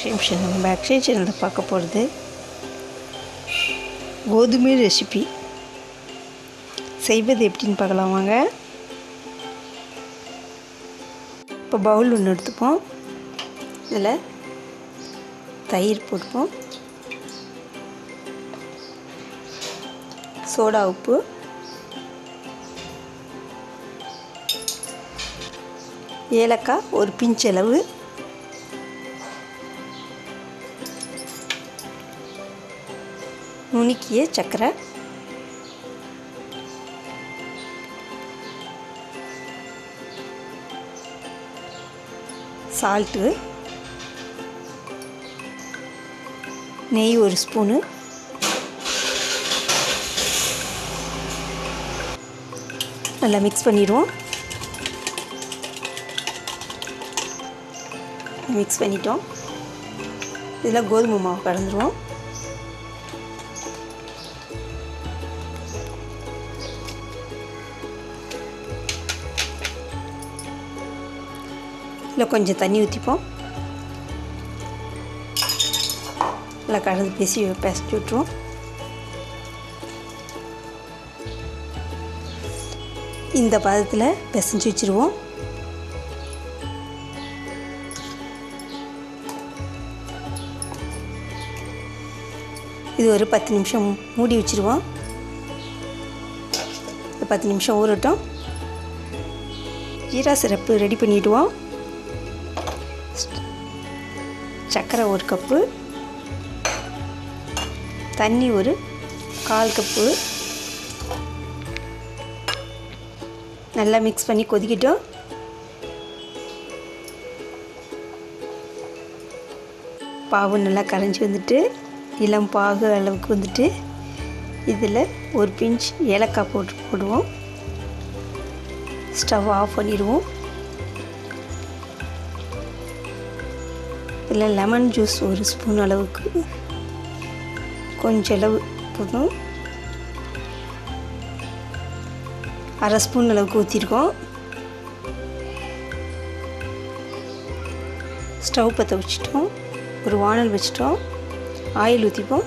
ஷிம்ஷன் நம்ம அக்ஷய் சேனலில் பார்க்க போகிறது கோதுமை ரெசிபி செய்வது எப்படின்னு பார்க்கலாம் வாங்க. இப்போ பவுல் ஒன்று எடுத்துப்போம். இதில் தயிர் போட்டுப்போம். சோடா உப்பு. ஏலக்காய் ஒரு பிஞ்ச் அளவு. நுணுக்கிய சர்க்கரை சால்ட்டு. நெய் ஒரு ஸ்பூனு. நல்லா மிக்ஸ் பண்ணிடுவோம். மிக்ஸ் பண்ணிட்டோம். இதில் கோதுமை மாவு கலந்துருவோம். இதில் கொஞ்சம் தண்ணி ஊற்றிப்போம் நல்லா கலந்து பேசி பேசிட்டு விட்ருவோம் இந்த பதத்தில் பிசைஞ்சு வச்சுருவோம். இது ஒரு பத்து நிமிஷம் மூடி வச்சுருவோம். பத்து நிமிஷம் ஊறட்டும். ஜீரா சிரப்பு ரெடி பண்ணிவிடுவோம் சர்க்கரை ஒரு கப்பு தண்ணி ஒரு கால் கப்பு. நல்லா மிக்ஸ் பண்ணி கொதிக்கிட்டோம். பாவு நல்லா கரைஞ்சி வந்துட்டு இளம் பாகு அளவுக்கு வந்துட்டு இதில் ஒரு பிஞ்ச் ஏலக்காய் போட்டு போடுவோம். ஸ்டவ் ஆஃப் பண்ணிடுவோம். இதில் லெமன் ஜூஸ் ஒரு ஸ்பூன் அளவுக்கு. கொஞ்சம் அளவு போதும். அரை ஸ்பூன் அளவுக்கு ஊற்றிருக்கோம் ஸ்டவ் பற்ற வச்சுட்டோம். ஒரு வானல் வச்சிட்டோம். ஆயில் ஊற்றிப்போம்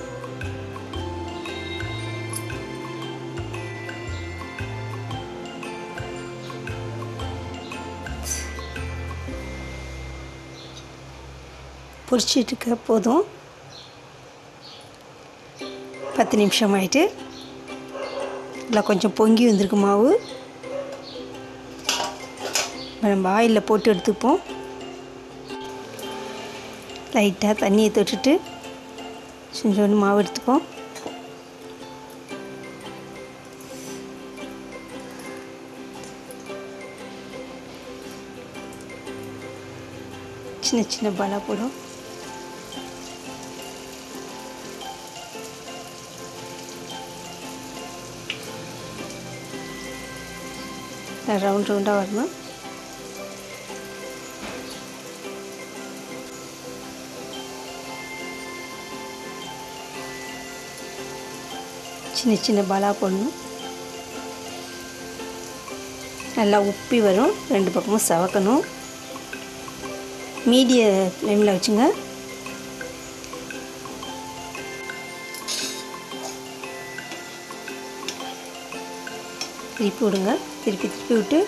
பொரிச்சிட்டு போதும். பத்து நிமிஷம் ஆகிட்டு இல்லை கொஞ்சம் பொங்கி வந்திருக்கு மாவு. நம்ம ஆயிலில் போட்டு எடுத்துப்போம். லைட்டாக தண்ணியை தொட்டுட்டு கொஞ்சோண்டு மாவு எடுத்துப்போம். சின்ன சின்ன பாலா போடும். ரவுண்ட் ரவுண்டாக வரணும் சின்ன சின்ன பாலா போடணும் நல்லா உப்பி வரும் ரெண்டு பக்கமும் சவக்கணும் மீடிய ஃப்ளேமில் வச்சுங்க திருப்பி விடுங்க திருப்பி திருப்பி விட்டு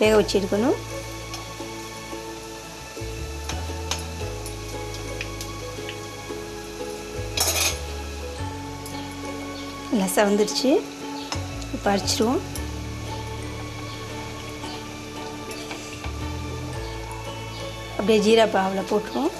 வேக வச்சு எடுக்கணும். நல்லா வந்துடுச்சு இப்போ அரைச்சிடுவோம் அப்படியே ஜீரா பாவில் போட்டுருவோம்.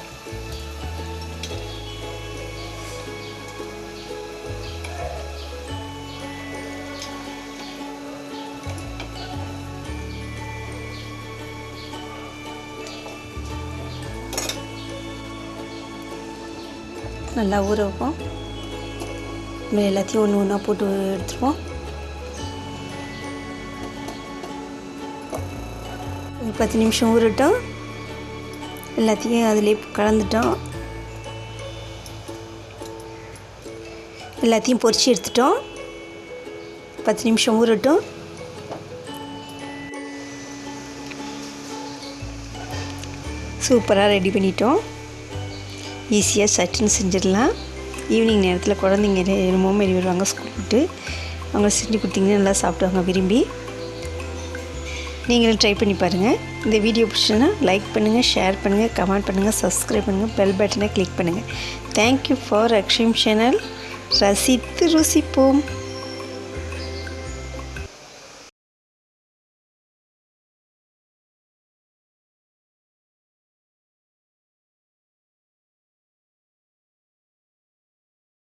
நல்லா ஊற வைப்போம். இனிமேல் எல்லாத்தையும் ஒன்று ஒன்றா போட்டு எடுத்துருவோம். ஒரு பத்து நிமிஷம் ஊறட்டும். எல்லாத்தையும் அதிலே கலந்துட்டோம். எல்லாத்தையும் பொறிச்சு எடுத்துட்டோம். பத்து நிமிஷம் ஊறட்டும். சூப்பராக ரெடி பண்ணிட்டோம். ஈஸியாக சட்டுன்னு செஞ்சிடலாம். ஈவினிங் நேரத்தில் குழந்தைங்க என்னமோ மாரி வருவாங்க ஸ்கூல் விட்டு. அவங்க செஞ்சு கொடுத்தீங்கன்னா நல்லா சாப்பிடுவாங்க விரும்பி. நீங்களும் ட்ரை பண்ணி பாருங்கள் இந்த வீடியோ பிடிச்சதுன்னா லைக் பண்ணுங்கள் ஷேர் பண்ணுங்கள் கமெண்ட் பண்ணுங்கள் சப்ஸ்கிரைப் பண்ணுங்கள் பெல் பட்டனை கிளிக் பண்ணுங்கள் தேங்க்யூ ஃபார் அக்ஷயம் சேனல் ரசித்து ருசிப்போம்.